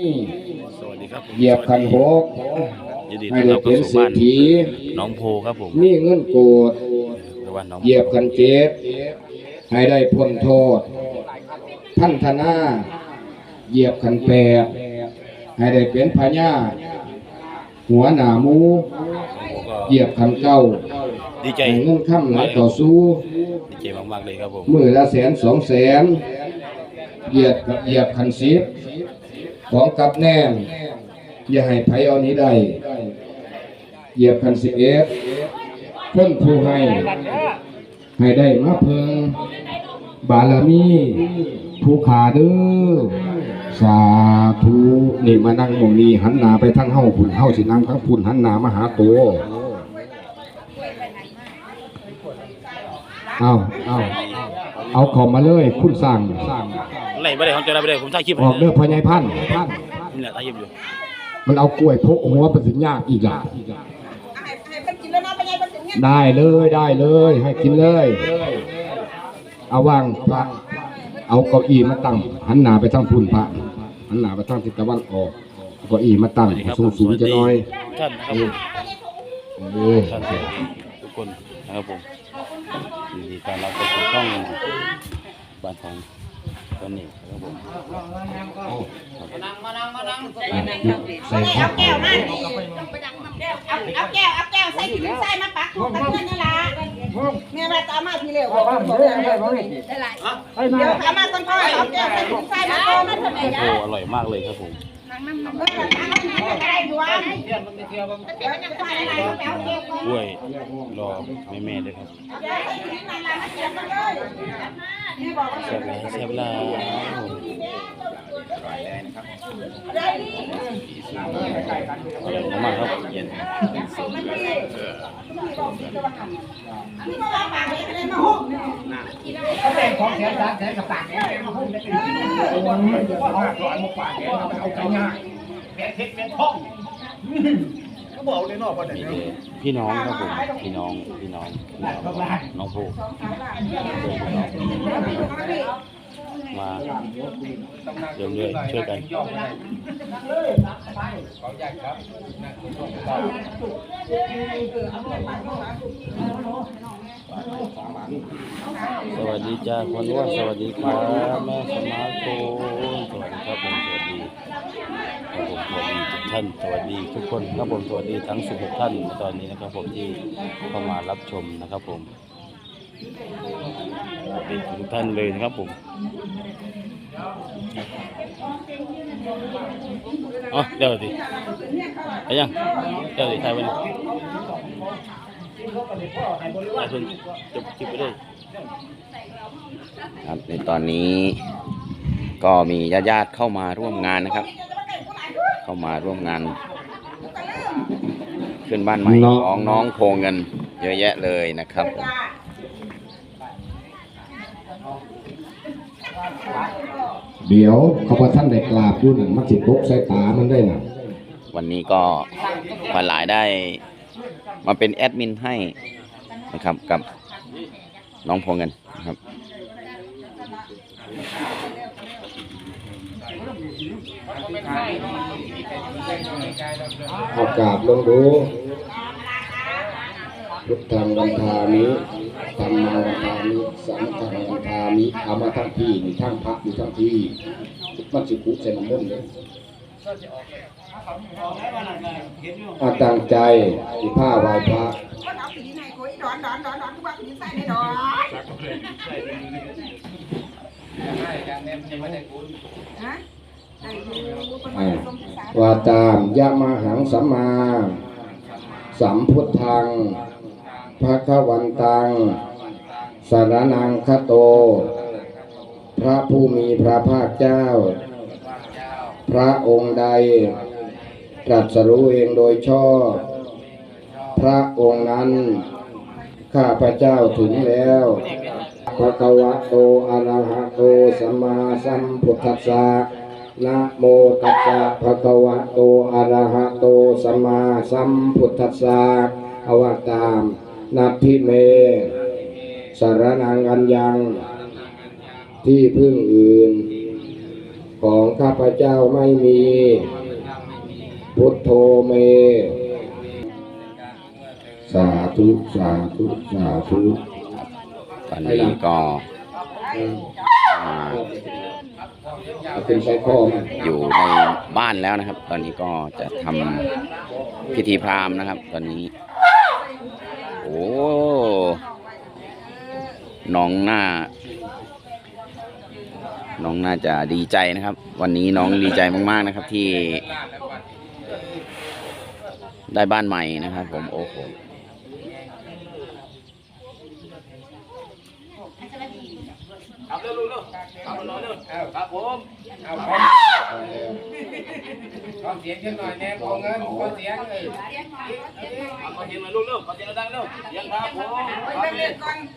สวัสดีครับผมเหยียบคันหกยินดีต้ให้อนได้รับเป็เข้านสู่เศรบ้าษนฐีน้องโพครับผมมีเงินโกดหรือว่าน้องเหยียบคันเจ็ดให้ได้พ้นโทษ พันธนาเหยียบคันแปดให้ได้เป็นพญาหัวหนาหมูโพก็เหยียบคันเก้าดีใจให้เงินค่ำไหลต่อสู้ ดีใจมากๆเลยครับผมมือละแสนสองแสนเหยียบกับเหยียบคันสิบ ของกับแน่นอย่าให้ไผเอานี้ได้เหยียบคันสิบเอฟพ้นผู้ให้ ให้ได้มาเพิง บารมีผู้ขาเด้อสาธุนี่มานั่งมองนี้หันหนาไปทางเฮาพุ่นเฮาสินั่งข้างพุ่นหันหนามาหาตัวเอาเอาเอาขอมาเลย คุณสั่ง ไล่ไม่ได้ผมจะได้ไม่ได้ผมถ่ายคลิปออกเด้อพญายพันธุ์พันธุ์นี่แหละถ่ายคลิปอยู่มันเอากล้วยพกหัวเป็นสินยากอีกอะให้ให้มันกินแล้วนะเป็นไงมันถึงเนี่ยได้เลยได้เลย ให้กินเลย เอาวางพระเอาเก้าอี้มาตั้งหันหน้าไปทางพุ่นพระหันหน้าไปทางทิศตะวันออกเอาเก้าอี้มาตั้งสวัสดีครับสูงสูงๆจะน้อยท่านนะครับผมเออท่านทุกคนนะครับผมยินดีต้อนรับเข้าสู่ช่องบ้านของ ตอนนี้ครับผมใส่เอาผ้าแก้วมาดิเอาเอาแก้วเอาแก้วใส่ถุงใส่มาปักถูกกันเพื่อนนี่ล่ะเนี่ยมาตามมาทีเร็วเดี๋ยวเอามาต้นพ่อเอาแก้วใส่กินใส่มาก่อนมาทำไมโอ้โหอร่อยมากเลยครับผม เออทำอะไรดวงเดี๋ยวมันจะใส่อะไรเอาแก้วก่อนกล้ยอแม่ๆด้วยครับเดี๋ยวใส่กินนั่นล่ะมาเสียบมันเลยนี่บอกว่าแซ่บแล้วแซ่บแล้วได้อร่อยมากครับมันดีนี่ก็ว่าปากเลยเลยมาห้องเนี่ยพี่น้องครับผมพี่น้องพี่น้องน้องโพ มาเรื่อยๆช่วยกันสวัสดีจ้าคนว่าสวัสดีครับแม่สมาร์ทโฟนสวัสดีครับผมสวัสดีครับผมสวัสดีทุกท่านสวัสดีทุกคนครับผมสวัสดีทั้ง 16 ท่านในตอนนี้นะครับผมที่เข้ามารับชมนะครับผมสวัสดีทุกท่านเลยนะครับผม อ๋อเดี๋ยวดิไปยังเดี๋ยวดิถ่ายไปเลยถ่ายเพิ่งจบคลิปไปเลยครับในตอนนี้ก็มีญาติญาติๆเข้ามาร่วมงานนะครับ เข้ามาร่วมงาน ขึ้นบ้านใหม่ของน้องโพเงิน เยอะแยะเลยนะครับผม เดี๋ยวเขาพอท่านได้กราบอยู่นั่นมันสิตกใส่ตามันได้น่ะวันนี้ก็มาหลายได้มาเป็นแอดมินให้นะครับกับน้องโพเงินนะครับเอากราบลงดูพุทธังวันทามิธรรมังวันทามิสังฆังวันทา มิเอามาทั้งที่มีทั้งพักมีทั้งที่มันจะคุ้มใส่น้ำมันเลยอาตังใจผ้าไหวพระว่าตามยามาหังสัมมา สัมพุทธังพระขวันตัง สารนังคโต พระผู้มีพระภาคเจ้า พระองค์ใดตรัสรู้เองโดยชอบ พระองค์นั้น ข้าพระเจ้าถึงแล้วภะคะวะโตอะระหะโตสัมมาสัมพุทธัสสะนะโมตัสสะภะคะวะโตอะระหะโตสัมมาสัมพุทธัสสะอวตามนัตถิเม สารนังอันยัง ที่พึ่งอื่น ของข้าพเจ้าไม่มี พุทโธเม สาธุสาธุสาธุตอนนี้ก็อ่าเอาเป็นใช้พ่อมันอยู่ในบ้านแล้วนะครับ ตอนนี้ก็จะทำพิธีพราหมณ์นะครับ ตอนนี้ โอ้ น้องหน้า น้องน่าจะดีใจนะครับ วันนี้น้องดีใจมากๆนะครับ ที่ ได้บ้านใหม่นะครับ ผมโอ้โหขอเสียงขึ้นหน่อยแน่ขอเงินขอเสียงเลย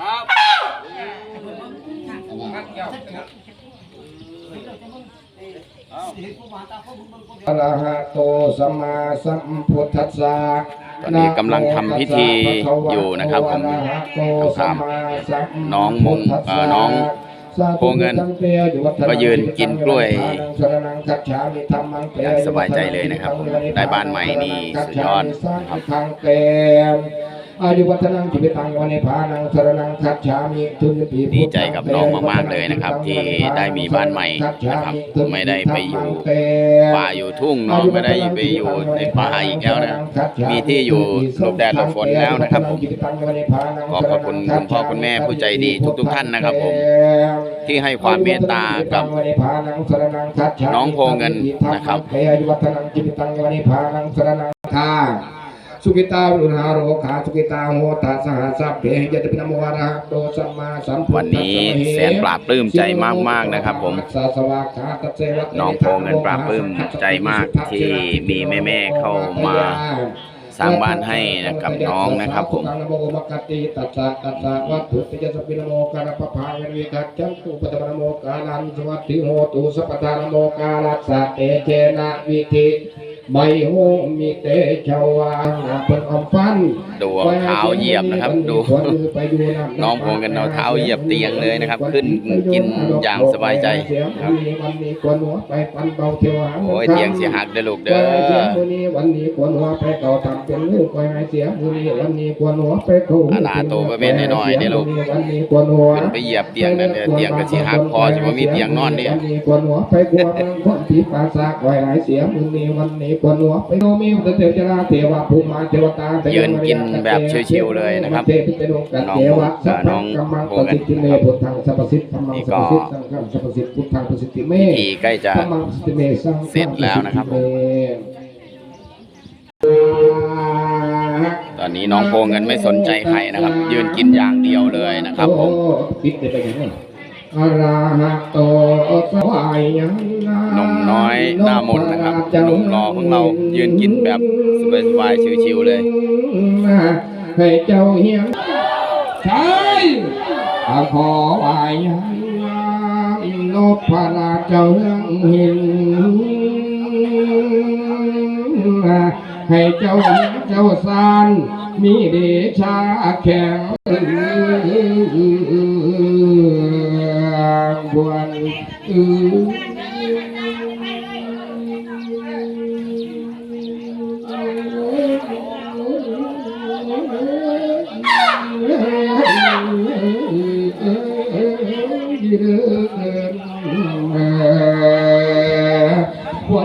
อะระหะโตสัมมาสัมพุทธัสสะตอนนี้กำลังทำพิธีอยู่นะครับผมสามน้องมงน้องโพเงินก็ยืนกินกล้วยอย่างสบายใจเลยนะครับ ได้บ้านใหม่นี่สุดยอดครับ อายุวัฒนังจิตตังวันในพานังสรนังคัจฉามิทุนปีดีใจกับน้องมากๆเลยนะครับ ที่ได้มีบ้านใหม่นะครับไม่ได้ไปอยู่ป่าอยู่ทุ่งเนาะไม่ได้ไปอยู่ในป่าอีกแล้วนะมีที่อยู่หลบแดดหลบฝนแล้วนะครับผมขอบพระคุณคุณพ่อคุณแม่ผู้ใจดีทุก ๆ ท่านนะครับผมที่ให้ความเมตตากับน้องโพเงินนะครับค่ะ สุกิตาวิรุณาโรขาสุกิตาโหตาสหัสสัพเพยติปินโมวะระหะโตสัมมาสัมพุทธัสสะวันนี้แสนปราบปลื้มใจมากๆนะครับผมน้องโพเงินปราบปลื้มใจมากที่มีแม่ๆเข้ามาสร้างบ้านให้กับน้องนะครับผม นะโมมกติตัสสะตัสสะวัตถุติยสัพพินโมกาลปะภาเวนิกัจจันตุปะตะนโมกาลันสวัสดิโหตุสัพพทานโมกาลัสสะเตเจนะวิธิไมโหมิเตชวานาเพิ่นอมฟันดูเอาเท้าเหยียบนะครับ ดูน้องโพเงินเอาเท้าเหยียบเตียงเลยนะครับ ขึ้นกินอย่างสบายใจครับวันนี้ควรหัวไปปันเบาเทวหาโอ้ยเตียงเสียหักเด้อลูกเด้อวันนี้วันนี้ควรหัวไปเก่าทำเป็นลูกคอยหายเสียวันนี้วันนี้ควรหัวไปเก่าอาณาโตก็เป็นน้อยๆเด้อลูกวันนี้ควรหัวขึ้นไปเหยียบเตียงนั่นเด้อเตียงก็สิหักพอสิบ่มีเตียงนอนเด้อวันนี้ควรหัวไปกลัวเมืองคนผีปราสาทคอยหายเสียวันนี้วันนี้ควรหัวไปโนมิวเทวจราเทวะภูมาเทวตายืนกินแบบชิวๆเลยนะครับน้องน้องโพเงินเมพุทธังสัพพสิทธิ์ธรรมังสัพพสิทธิ์สังฆังสัพพสิทธิ์พุทธังประสิทธิเมพิธีใกล้จะธรรมังประสิทธิเมสังฆังเสร็จแล้วนะครับปสิทธิเมตอนนี้น้องโพเงินไม่สนใจใครนะครับ ยืนกินอย่างเดียวเลยนะครับผม ปิดได้ไปยังไงอะระหะโตสวายยังหนุ่มน้อยหน้ามนต์นะครับหนุ่มรอของเรายืนกินแบบสบายๆชิวๆเลยให้เจ้าเฮียงใช่อาขอวายยังนพราชเจ้าเรื่องหินให้เจ้าหญิงเจ้าสานมีเดชาแข็ง คว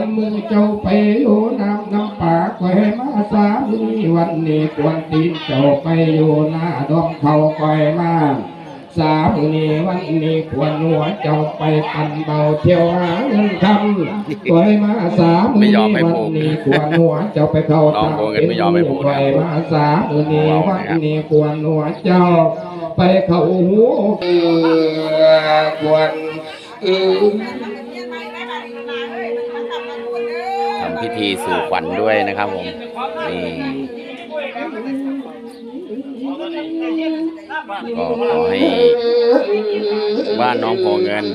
รมือเจ้าไปโยน้ำน้ำปากไว้มาสามีวันนี้ควรตีนเจ้าไปอยู่หน้าดอมเขาคอยมา สามนี้วันนี้ควรหัวเจ้าไปปันเบาเที่ยวหาเงินคำไว้มาสามไม่ยอมให้วัพูดนี้ควรหัวเจ้าไปเข้าน้องโพเงินไม่ยอมให้พูดนะไว้มาสามนี้วันนี้ควรหัวเจ้า ไปเข้าหูเอือควรเอือทำพิธีสู่ขวัญด้วยนะครับผมนี่ ก็ขอให้บ้านน้องพอเงิน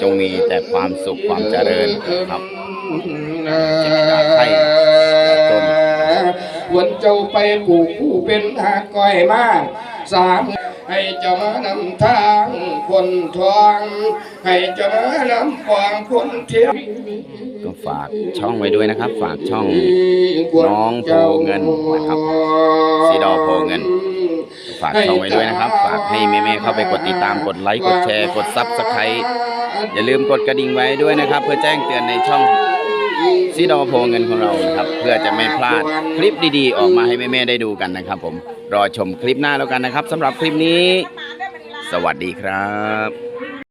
จงมีแต่ความสุขความเจริญครับจะได้ใครต้นวันเจ้าไปผูกผู้เป็นหาก้อยมากสาม ให้เจะมานำทางคนทองให้เจะมานำฟางคนเที่ยวก็ฝากช่องไว้ด้วยนะครับ ฝากช่องน้องโพเงินนะครับสีดอโพเงิน ฝากช่องไว้ด้วยนะครับ ฝากให้แม่ๆเข้าไปกดติดตามกดไลค์กดแชร์กดซับสไครต์อย่าลืมกดกระดิ่งไว้ด้วยนะครับ เพื่อแจ้งเตือนในช่อง ซีดอโพเงินของเรานะครับ เพื่อจะไม่พลาดคลิปดีๆ ออกมาให้แม่ๆได้ดูกันนะครับ ผมรอชมคลิปหน้าแล้วกันนะครับสำหรับคลิปนี้ สวัสดีครับ